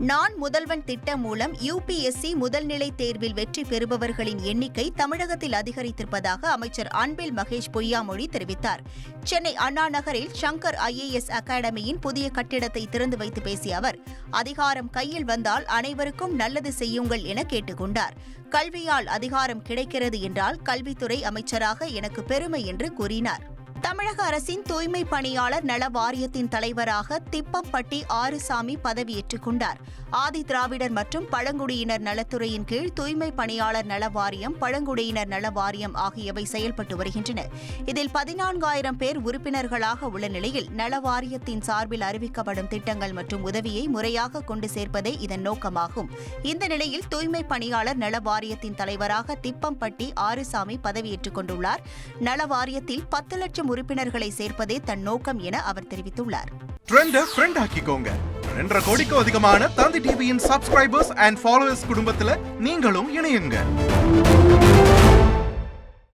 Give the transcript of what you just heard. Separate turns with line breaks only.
நான் முதல்வன் திட்டம் மூலம் யுபிஎஸ்சி முதல்நிலை தேர்வில் வெற்றி பெறுபவர்களின் எண்ணிக்கை தமிழகத்தில் அதிகரித்திருப்பதாக அமைச்சர் அன்பில் மகேஷ் பொய்யாமொழி தெரிவித்தார். சென்னை அண்ணா நகரில் சங்கர் ஐஏஎஸ் அகாடமியின் புதிய கட்டிடத்தை திறந்து வைத்து பேசிய அவர் அதிகாரம் கையில் வந்தால் அனைவருக்கும் நல்லது செய்யுங்கள் என கேட்டுக்கொண்டார். கல்வியால் அதிகாரம் கிடைக்கிறது என்றால் கல்வித்துறை அமைச்சராக எனக்கு பெருமை என்று கூறினார். தமிழக அரசின் தூய்மை பணியாளர் நல வாரியத்தின் தலைவராக திப்பம்பட்டி ஆறுசாமி பதவியேற்றுக் கொண்டார். ஆதி திராவிடர் மற்றும் பழங்குடியினர் நலத்துறையின் கீழ் தூய்மை பணியாளர் நல வாரியம் பழங்குடியினர் நல வாரியம் ஆகியவை செயல்பட்டு வருகின்றன. இதில் பதினான்காயிரம் பேர் உறுப்பினர்களாக உள்ள நிலையில் நல வாரியத்தின் சார்பில் அறிவிக்கப்படும் திட்டங்கள் மற்றும் உதவியை முறையாக கொண்டு சேர்ப்பதே இதன் நோக்கமாகும். இந்த நிலையில் தூய்மை பணியாளர் நல வாரியத்தின் தலைவராக திப்பம்பட்டி ஆறுசாமி பதவியேற்றுக் கொண்டுள்ளார். நல வாரியத்தில் பத்து லட்சம் உறுப்பினர்களை சேர்ப்பதே தன் நோக்கம் என அவர் தெரிவித்துள்ளார்.
ரெண்டரை கோடிக்கும் அதிகமான தந்தி டிவியின் சப்ஸ்கிரைபர்ஸ் அண்ட் ஃபாலோவர்ஸ் குடும்பத்துல நீங்களும் இணையுங்க.